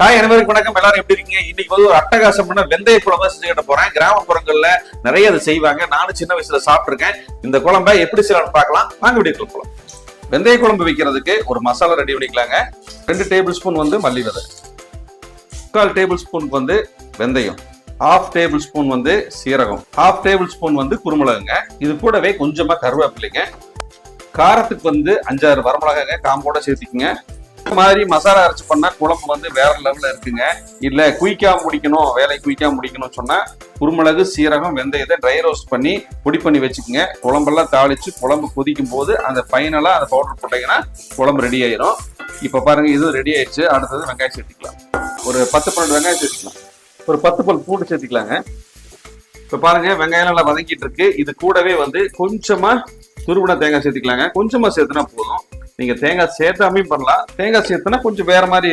Hi அனைவருக்கும் வணக்கம். எல்லாரும் எப்படி இருக்கீங்க? இன்னைக்கு வந்து ஒரு அட்டகாசமான வெந்தய குழம்பு செஞ்சு கிட்ட போறேன். கிராமப்புறங்கள்ல நிறைய அதை செய்வாங்க. நானும் சின்ன வயசுல சாப்பிட்டிருக்கேன். இந்த குழம்பை எப்படி செய்யலாம்னு பார்க்கலாம். வாங்க வீடியோக்குள்ள போலாம். வெந்தய குழம்பு வைக்கிறதுக்கு ஒரு மசாலா ரெடி பண்ணிக்கலாங்க. ரெண்டு டேபிள் ஸ்பூன் வந்து மல்லி விதை. முக்கால் டேபிள் ஸ்பூனுக்கு வந்து வெந்தயம். ஹாஃப் டேபிள் ஸ்பூன் வந்து சீரகம். ஹாஃப் டேபிள் ஸ்பூன் வந்து குருமிளகுங்க. இது கூடவே கொஞ்சமா கருவேப்பிலைங்க. காரத்துக்கு வந்து அஞ்சாறு வரமிளகாங்க காம்போட சேர்த்திக்குங்க. மாதிரி மசாலா அரைச்சு பண்ணா குழம்பு வந்து வேற லெவல்ல இருக்குங்க. இல்ல குயிக்கா முடிக்கணும் வேலை குயிக்கா முடிக்கணும் சொன்னா குருமிளகு சீரகம் வெந்தயத்தை ட்ரை ரோஸ்ட் பண்ணி பொடி பண்ணி வச்சுக்கோங்க. குழம்பெல்லாம் தாளிச்சு குழம்பு கொதிக்கும் போது அந்த ஃபைனலா அந்த பவுடர் போட்டீங்கன்னா குழம்பு ரெடி ஆயிரும். இப்ப பாருங்க இது ரெடி ஆயிடுச்சு. அடுத்தது வெங்காயம் சேர்த்துக்கலாம். ஒரு பத்து பன்னெண்டு வெங்காயம் சேர்த்துக்கலாம். ஒரு பத்து பல் பூண்டு சேர்த்துக்கலாங்க. இப்ப பாருங்க வெங்காயம் நல்லா வதங்கிட்டு இருக்கு. இது கூடவே வந்து கொஞ்சமா துருவின தேங்காய் சேர்த்துக்கலாங்க. கொஞ்சமா சேர்த்துனா போதும். நீங்க தேங்காய் சேர்த்தாமையும் பண்ணலாம். தேங்காய் சேர்த்துனா கொஞ்சம் வேற மாதிரி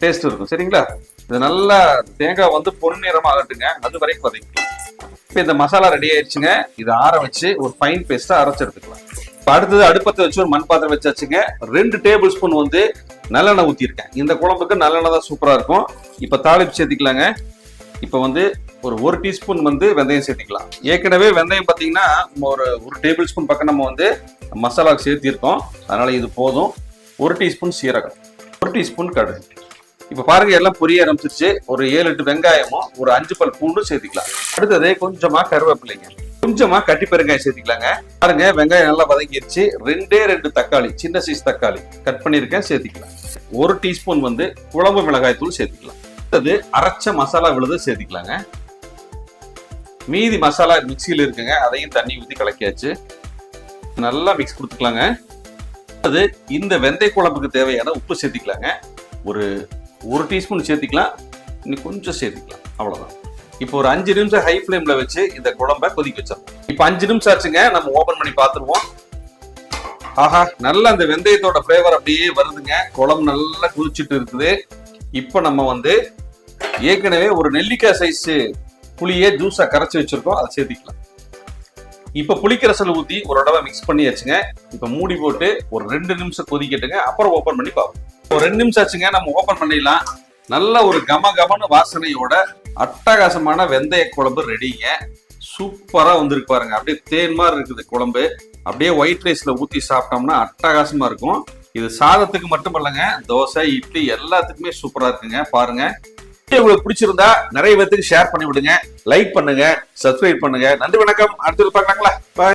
டேஸ்ட் இருக்கும். சரிங்களா? இது நல்லா தேங்காய் வந்து பொன்னிறமாக ஆகட்டுங்க. அது வரைக்கும் வதக்கிக்கலாம். இப்போ இந்த மசாலா ரெடி ஆயிடுச்சுங்க. இதை ஆற வச்சு ஒரு ஃபைன் பேஸ்ட்டாக அரைச்சு எடுத்துக்கலாம். இப்போ அடுத்தது அடுப்பத்தை வச்சு ஒரு மண் பாத்திரம் வச்சாச்சுங்க. ரெண்டு டேபிள் ஸ்பூன் வந்து நல்லெண்ணெய் ஊற்றிருக்கேன் இந்த குழம்புக்கு நல்லெண்ணெய் தான் சூப்பராக இருக்கும். இப்போ தாளிப்பு சேர்த்துக்கலாங்க. இப்போ வந்து ஒரு ஒரு டீஸ்பூன் வந்து வெந்தயம் சேர்த்துக்கலாம். ஏற்கனவே வெந்தயம் பார்த்தீங்கன்னா ஒரு ஒரு டேபிள் ஸ்பூன் பக்கம் நம்ம வந்து மசாலா சேர்த்திருக்கோம் அதனால் இது போதும். ஒரு டீஸ்பூன் சீரகம். ஒரு டீஸ்பூன் கடுகு. இப்போ பாருங்கள் எல்லாம் பொரிய ஆரம்பிச்சிருச்சு. ஒரு ஏழு எட்டு வெங்காயமும் ஒரு அஞ்சு பல் பூண்டும் சேர்த்துக்கலாம். அடுத்தது கொஞ்சமாக கருவேப்பிலைங்க. கொஞ்சமாக கட்டி பெருங்காயம் சேர்த்துக்கலாங்க. பாருங்க வெங்காயம் நல்லா வதங்கிருச்சு. ரெண்டே ரெண்டு தக்காளி சின்ன சைஸ் தக்காளி கட் பண்ணியிருக்கேன் சேர்த்துக்கலாம். ஒரு டீஸ்பூன் வந்து குழம்பு மிளகாய் தூள் சேர்த்துக்கலாம். அடுத்தது அரைச்ச மசாலா விழுது சேர்த்துக்கலாங்க. மீதி மசாலா மிக்சியில் இருக்குங்க அதையும் தண்ணி ஊற்றி கலக்கியாச்சு. நல்லா மிக்ஸ் கொடுத்துக்கலாங்க. அது இந்த வெந்தய குழம்புக்கு தேவையான உப்பு சேர்த்திக்கலாங்க. ஒரு ஒரு டீஸ்பூன் சேர்த்திக்கலாம் இன்னும் கொஞ்சம் சேர்த்திக்கலாம். அவ்வளோதான் இப்போ ஒரு அஞ்சு நிமிஷம் ஹை ஃப்ளேமில் வச்சு இந்த குழம்ப கொதிக்க வச்சிடலாம். இப்போ அஞ்சு நிமிஷம் ஆச்சுங்க நம்ம ஓப்பன் பண்ணி பார்த்துருவோம். ஆஹா நல்லா அந்த வெந்தயத்தோட ஃப்ளேவர் அப்படியே வருதுங்க. குழம்பு நல்லா குதிச்சுட்டு இருக்குது. இப்போ நம்ம வந்து ஏற்கனவே ஒரு நெல்லிக்காய் சைஸு புளியே ஜூஸாக கரைச்சி வச்சிருக்கோம் அதை சேர்த்திக்கலாம் இப்போ புளிக்கரசல் ஊற்றி ஒரு தடவை மிக்ஸ் பண்ணி வச்சுங்க இப்போ மூடி போட்டு ஒரு ரெண்டு நிமிஷம் கொதிக்கட்டுங்க. அப்புறம் ஓப்பன் பண்ணி பார்ப்போம். ஒரு ரெண்டு நிமிஷம் ஆச்சுங்க நம்ம ஓப்பன் பண்ணிடலாம். நல்ல ஒரு கம கமனு வாசனையோட அட்டகாசமான வெந்தய குழம்பு ரெடிங்க சூப்பராக வந்திருக்கு பாருங்க. அப்படியே தேன் மாதிரி இருக்குது குழம்பு. அப்படியே ஒயிட் ரைஸில் ஊற்றி சாப்பிட்டோம்னா அட்டகாசமா இருக்கும். இது சாதத்துக்கு மட்டும் இல்லைங்க தோசை இட்லி எல்லாத்துக்குமே சூப்பராக இருக்குங்க. பாருங்க. உங்களுக்கு பிடிச்சிருந்தா நிறைய பேத்துக்கு ஷேர் பண்ணி விடுங்க லைக் பண்ணுங்க சப்ஸ்கிரைப் பண்ணுங்க. நன்றி வணக்கம். அடுத்தது பார்க்கலாங்களா?